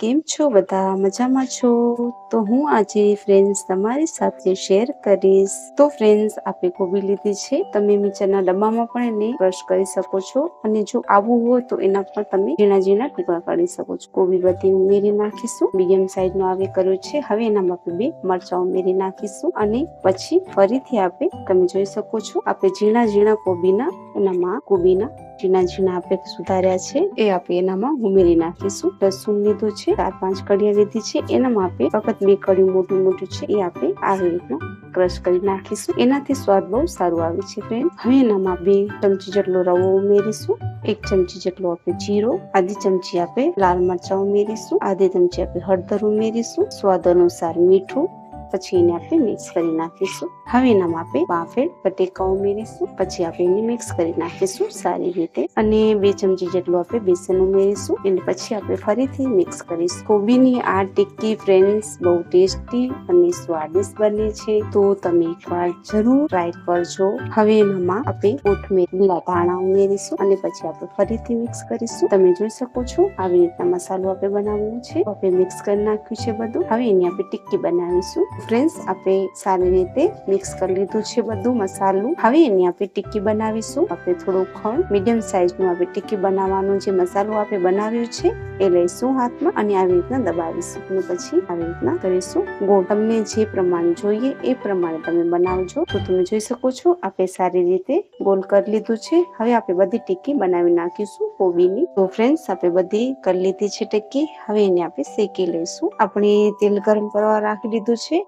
કેમ છો? બધા મજામાં છો? તો હું આજે ફ્રેન્ડ્સ તમારી સાથે શેર કરીશ. તો ફ્રેન્ડ્સ આપણે કોબી લીધી છે. તમે મિક્સરના ડબ્બામાં પણ એને ક્રશ કરી શકો છો. અને જો આવું હોય તો એના પર તમે ઝીણા ઝીણા ટુકડા કરી શકો છો. કોબી બધી ઉમેરી નાખીશું. મીડિયમ સાઈઝ નો આવે કર્યો છે. હવે એનામાં આપણે બે મરચાં ઉમેરી નાખીશું. અને પછી ફરીથી આપણે તમે જોઈ શકો છો આપણે ઝીણા ઝીણા કોબીના એનામાં કોબીના ઝીણા ઝીણા આપણે સુધાર્યા છે. એ આપણે એનામાં ઉમેરી નાખીશું. લસણ લીધું છે. ચાર પાંચ કડિયા લીધી છે એનામાં આપણે વખત બે કડિયું મોટું મોટું છે, એ આપણે આવી રીતના ક્રશ કરી નાખીશું. એનાથી સ્વાદ બહુ સારું આવે છે ફ્રેન્ડ હવે એનામાં બે ચમચી જેટલો રવો ઉમેરીશું, એક ચમચી જેટલો આપણે જીરો, આધી ચમચી આપણે લાલ મરચાં ઉમેરીશું, આધી ચમચી આપણે હળદર ઉમેરીશું. સ્વાદ અનુસાર મીઠું પછી એને આપણે મિક્સ કરી નાખીશું. હવે એનામાં આપણે બાફેલ બટેકા ઉમેરીશું પછી આપણે એને મિક્સ કરી નાખીશું સારી રીતે. અને બે ચમચી જેટલું આપણે બેસન ઉમેરીશું. એને પછી આપણે ફરીથી મિક્સ કરીશું. કોબીની આ ટિક્કી ફ્રેન્ડ્સ બહુ ટેસ્ટી અને સ્વાદિષ્ટ બને છે. તો તમે એકવાર જરૂર ટ્રાય કરજો. હવે એનામાં આપણે કોથમીર લીલા ધાણા ઉમેરીશું. અને પછી આપણે ફરીથી મિક્સ કરીશું. તમે જોઈ શકો છો, આવી રીતના મસાલો આપણે બનાવવો છે. આપણે મિક્સ કરી નાખ્યું છે બધું. હવે એની આપણે ટિક્કી બનાવીશું. ફ્રેન્ડ્સ, આપણે સારી રીતે મિક્સ કરી લીધું છે બધું મસાલું. હવે એની આપણે ટિક્કી બનાવીશું. આપણે થોડું ખણ, મીડિયમ સાઇઝનું આપણે ટિક્કી બનાવવાનું જે મસાલો આપણે બનાવ્યું છે, એ લઈશું હાથમાં અને આવી રીતના દબાવીશું. અને પછી આવી રીતના કરીશું ગોળ. તમને જે પ્રમાણે જોઈએ એ પ્રમાણે તમે બનાવજો. તો તમે જોઈ શકો છો, આપણે સારી રીતે ગોલ કરી લીધું છે. હવે આપણે બધી ટિક્કી બનાવી નાખીશું કોબીની. તો ફ્રેન્ડ્સ, આપણે બધી કરી લીધી છે ટિક્કી. હવે એને આપણે શેકી લઈશું. આપણે તેલ ગરમ કરવા રાખી દીધું છે.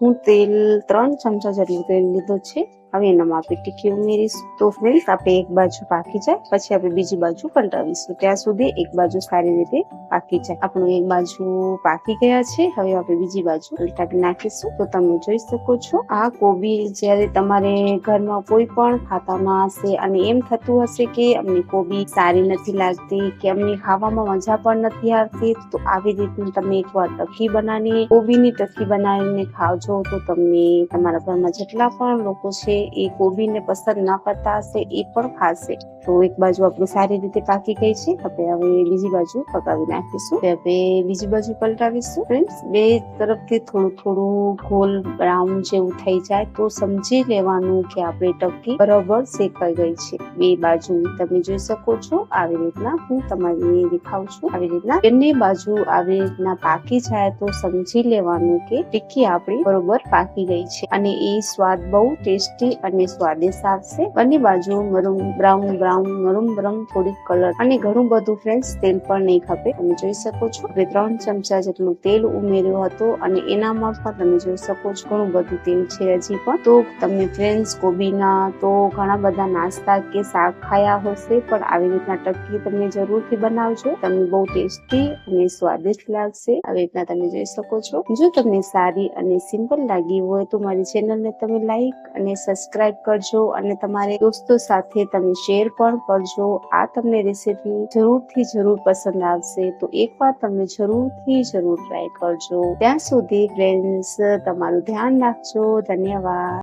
હું તેલ ત્રણ ચમચા જેટલું તેલ લીધું છે. હવે એનામાં આપણે ટીકી ઉમેરીશું. તો ફ્રેન્ડ્સ આપણે એક બાજુ પાકી જાય, પછી આપણે બીજી બાજુ પલટાવીશું ત્યાં સુધી એક બાજુ સારી રીતે પાકી જાય. આપણું એક બાજુ પાકી ગયા છે. હવે આપણે બીજી બાજુ પલટાવી નાખીશું. તો તમે જોઈ શકો છો, આ કોબી જ્યારે તમારે ઘરમાં કોઈ પણ ખાતામાં હશે અને એમ થતું હશે કે અમને કોબી સારી નથી લાગતી, કે અમને ખાવામાં મજા પણ નથી આવતી, તો આવી રીતની તમે એકવાર ટકી બનાવીને, કોબીની ટકી બનાવીને ખાવજો. તો તમને તમારા ઘરમાં જેટલા પણ લોકો છે એ કોબીને પસંદ ના કરતા હશે, એ પણ ખાશે. તો એક બાજુ આપણે સારી રીતે પાકી ગઈ છે. આપણે હવે બીજી બાજુ પકાવી નાખીશું. હવે બીજી બાજુ પલટાવીશું. ફ્રેન્ડ્સ, બે તરફથી થોડું થોડું ગોલ બ્રાઉન જેવું થઈ જાય તો સમજી લેવાનું કે આપણે ટકી બરાબર શેકાઈ ગઈ છે. બે બાજુ તમે જોઈ શકો છો, આવી રીતના હું તમારી દેખાઉં છું. આવી રીતના બંને બાજુ આવી રીતના પાકી જાય તો સમજી લેવાનું કે ટીકી આપણી બરોબર પાકી ગઈ છે. અને એ સ્વાદ બહુ ટેસ્ટી અને સ્વાદિષ્ટ આવશે. બંને બાજુ મરૂમ બ્રાઉન બ્રાઉન બ્રાઉન થોડીક કલર. અને ઘણું બધું ફ્રેન્ડ્સ તેલ પણ નહીં ખપે. તમે જોઈ શકો છો. આપણે ત્રણ ચમચા જેટલું તેલ ઉમેર્યું હતું અને એનામાં પણ તમે જોઈ શકો છો ઘણું બધું તેલ છે હજી પણ. તો તમે ફ્રેન્ડ્સ કોબીના તો ઘણા બધા નાસ્તા કે શાક ખાયા હશે, પણ આવી રીતના ટકી તમે જરૂરથી બનાવજો. તમને બહુ ટેસ્ટી અને સ્વાદિષ્ટ લાગશે. આવી રીતના તમે જોઈ શકો છો. જો તમને સારી અને સિમ્પલ લાગી હોય તો મારી ચેનલને તમે લાઈક અને સબસ્ક્રાઇબ કરજો અને તમારે દોસ્તો સાથે તમે શેર પણ કરજો. આ તમને રેસીપી જરૂરથી જરૂર પસંદ આવશે. તો એકવાર તમે જરૂરથી જરૂર ટ્રાય કરજો. ત્યાં સુધી ફ્રેન્ડ્સ તમારું ધ્યાન રાખજો. ધન્યવાદ.